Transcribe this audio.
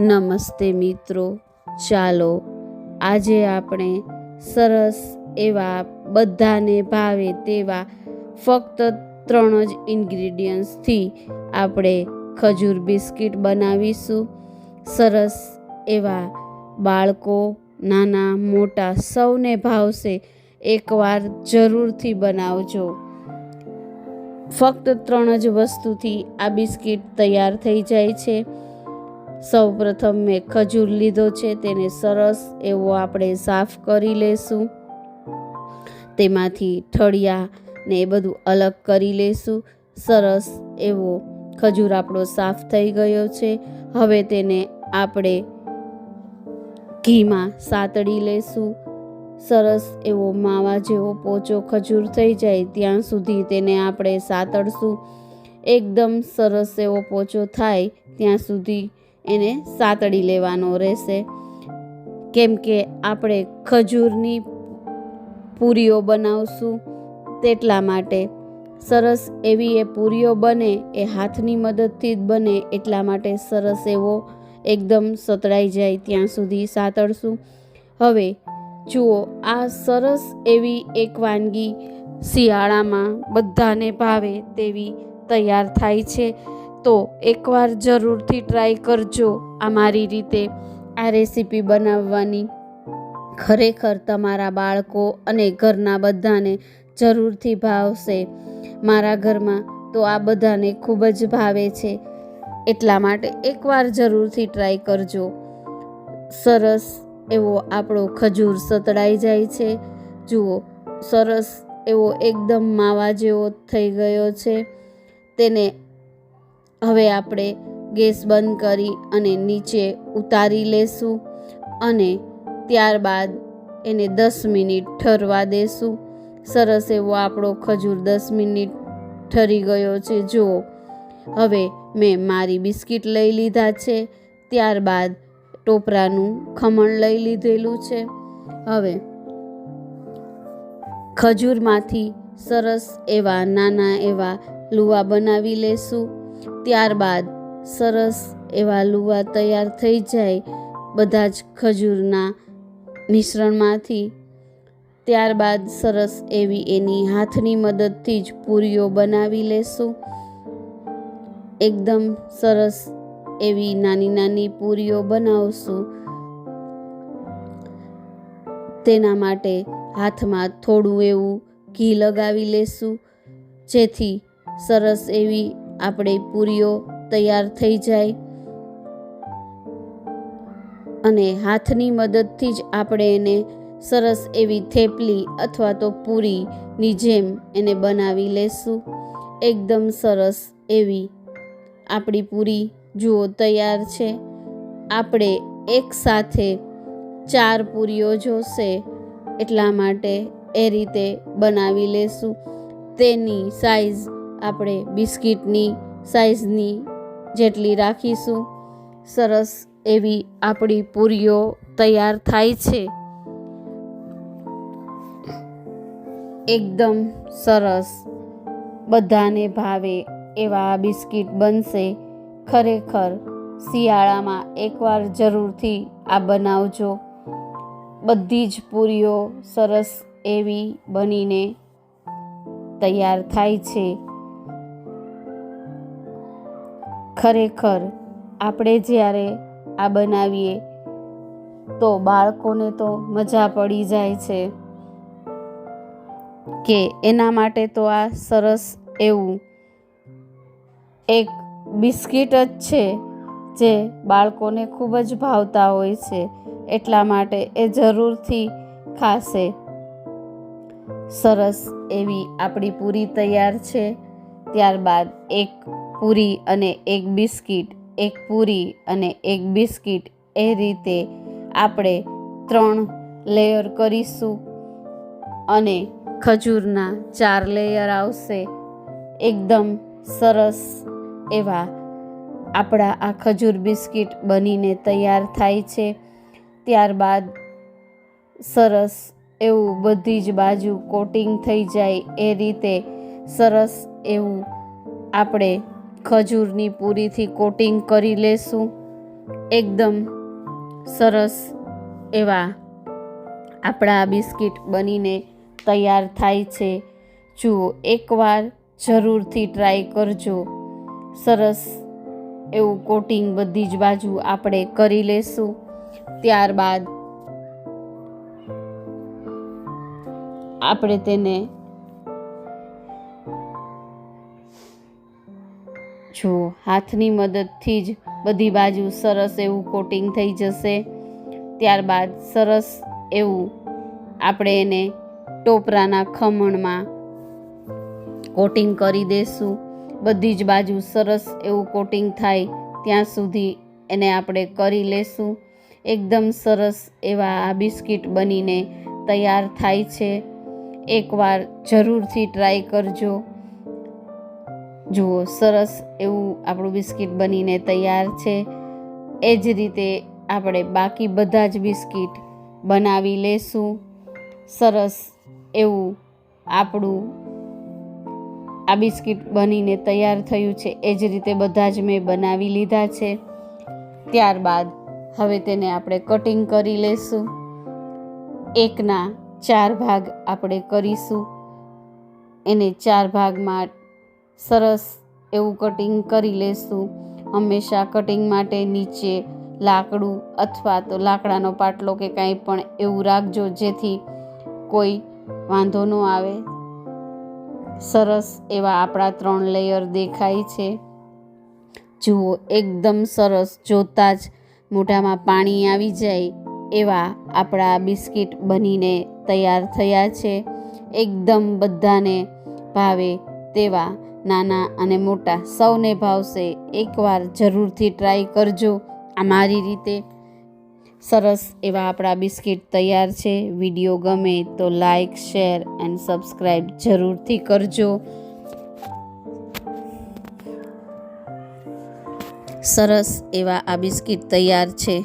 નમસ્તે મિત્રો. ચાલો, આજે આપણે સરસ એવા બધાને ભાવે તેવા ફક્ત ત્રણ જ ઇન્ગ્રીડિયન્ટ્સથી આપણે ખજૂર બિસ્કિટ બનાવીશું. સરસ એવા બાળકો, નાના, મોટા સૌને ભાવશે એકવાર જરૂરથી બનાવજો. ફક્ત ત્રણ જ વસ્તુથી આ બિસ્કિટ તૈયાર થઈ જાય છે. સૌ પ્રથમ મેં ખજૂર લીધો છે, તેને સરસ એવો આપણે સાફ કરી લેશું. તેમાંથી ઠળિયા ને એ બધું અલગ કરી લેશું. સરસ એવો ખજૂર આપણો સાફ થઈ ગયો છે. હવે તેને આપણે ઘીમાં સાતડી લેશું. સરસ એવો માવા જેવો પોચો ખજૂર થઈ જાય ત્યાં સુધી તેને આપણે સાતડશું એકદમ સરસ એવો પોચો થાય ત્યાં સુધી એને સાતડી લેવાનો રહેશે. કેમ કે આપણે ખજૂરની પૂરીઓ બનાવશું તેટલા માટે. સરસ એવી એ પૂરીઓ બને, એ હાથની મદદથી જ બને, એટલા માટે સરસ એવો એકદમ સતળાઈ જાય ત્યાં સુધી સાતળશું હવે જુઓ, આ સરસ એવી એક વાનગી શિયાળામાં બધાને ભાવે તેવી તૈયાર થાય છે. તો એકવાર જરૂરથી ટ્રાય કરજો આ મારી રીતે, આ રેસીપી બનાવવાની. ખરેખર તમારા બાળકો અને ઘરના બધાને જરૂરથી ભાવશે. મારા ઘરમાં તો આ બધાને ખૂબ જ ભાવે છે. એટલા માટે એકવાર જરૂરથી ટ્રાય કરજો. સરસ એવો આપણો ખજૂર સતળાઈ જાય છે. જુઓ, સરસ એવો એકદમ માવા જેવો થઈ ગયો છે. તેને હવે આપણે ગેસ બંધ કરી અને નીચે ઉતારી લેશું અને ત્યારબાદ એને દસ મિનિટ ઠરવા દેશું. સરસ એવો આપણો ખજૂર દસ મિનિટ ઠરી ગયો છે. જુઓ, હવે મેં મારી બિસ્કિટ લઈ લીધા છે. ત્યારબાદ ટોપરાનું ખમણ લઈ લીધેલું છે. હવે ખજૂરમાંથી સરસ એવા, નાના એવા લુવા બનાવી લેશું. ત્યારબાદ સરસ એવા લુવા તૈયાર થઈ જાય બધા જ ખજૂરના મિશ્રણમાંથી. ત્યારબાદ સરસ એવી એની હાથની મદદથી જ પૂરીઓ બનાવી લેશું. એકદમ સરસ એવી નાની નાની પૂરીઓ બનાવશું. તેના માટે હાથમાં થોડું એવું ઘી લગાવી લેશું. જેથી સરસ એવી આપણે પૂરીઓ તૈયાર થઈ જાય. અને હાથની મદદથી જ આપણે એને સરસ એવી થેપલી અથવા તો પૂરીની જેમ એને બનાવી લેશું. એકદમ સરસ એવી આપણી પૂરી જુઓ તૈયાર છે. આપણે એક સાથે ચાર પૂરીઓ જોશે એટલા માટે એ રીતે બનાવી લેશું. તેની સાઈઝ આપણે બિસ્કિટની સાઇઝની જેટલી રાખીશું. સરસ એવી આપણી પૂરીઓ તૈયાર થાય છે. એકદમ સરસ. બધાને ભાવે એવા બિસ્કિટ બનશે. ખરેખર શિયાળામાં એકવાર જરૂરથી આ બનાવજો. બધી જ પૂરીઓ સરસ એવી બનીને તૈયાર થાય છે. ખરેખર આપણે જ્યારે આ બનાવીએ, તો બાળકોને તો મજા પડી જાય છે. કે એના માટે તો આ સરસ એવું એક બિસ્કિટ જ છે, જે બાળકોને ખૂબ જ ભાવતા હોય છે. એટલા માટે એ જરૂરથી ખાશે. સરસ એવી આપણી પૂરી તૈયાર છે. ત્યારબાદ એક પૂરી અને એક બિસ્કિટ, એક પૂરી અને એક બિસ્કિટ એ રીતે આપણે ત્રણ લેયર કરીશું અને ખજૂરના ચાર લેયર આવશે. એકદમ સરસ એવા આપણા આ ખજૂર બિસ્કિટ બનીને તૈયાર થાય છે. ત્યારબાદ સરસ એવું બધી જ બાજુ કોટિંગ થઈ જાય એ રીતે સરસ એવું આપણે ખજૂરની પૂરીથી કોટિંગ કરી લેશું. એકદમ સરસ એવા આપણા બિસ્કિટ બનીને તૈયાર થાય છે. જુઓ, એકવાર જરૂરથી ટ્રાય કરજો. સરસ એવું કોટિંગ બધી જ બાજુ આપણે કરી લેશું. ત્યારબાદ આપણે તેને જો હાથની મદદથી જ બધી બાજુ સરસ એવું કોટિંગ થઈ જશે. ત્યારબાદ સરસ એવું આપણે એને ટોપરાના ખમણમાં કોટિંગ કરી દેશું. બધી જ બાજુ સરસ એવું કોટિંગ થાય ત્યાં સુધી એને આપણે કરી લેશું. એકદમ સરસ એવા આ બિસ્કિટ બનીને તૈયાર થાય છે. એકવાર જરૂરથી ટ્રાય કરજો. જુઓ, સરસ એવું આપણું બિસ્કિટ બનીને તૈયાર છે. એ જ રીતે આપણે બાકી બધા જ બિસ્કિટ બનાવી લેશું. સરસ એવું આપણું આ બિસ્કિટ બનીને તૈયાર થયું છે. એ જ રીતે બધા જ મેં બનાવી લીધા છે. ત્યારબાદ હવે તેને આપણે કટિંગ કરી લેશું. એકના ચાર ભાગ આપણે કરીશું. એને ચાર ભાગમાં સરસ એવું કટિંગ કરી લેશું. હંમેશા કટિંગ માટે નીચે લાકડું અથવા તો લાકડાનો પાટલો કે કાંઈ પણ એવું રાખજો જેથી કોઈ વાંધો ન આવે. સરસ એવા આપણા ત્રણ લેયર દેખાય છે. જુઓ, એકદમ સરસ જોતાં જ મોઢામાં પાણી આવી જાય એવા આપણા બિસ્કિટ બનીને તૈયાર થયા છે. એકદમ બધાને ભાવે તેવા નાના અને મોટા સૌને ભાવશે, એકવાર જરૂરથી ટ્રાય કરજો. આ મારી રીતે સરસ એવા આપણા બિસ્કિટ તૈયાર છે. વીડિયો ગમે તો લાઈક શેર એન્ડ સબસ્ક્રાઈબ જરૂરથી કરજો. સરસ એવા આ બિસ્કિટ તૈયાર છે.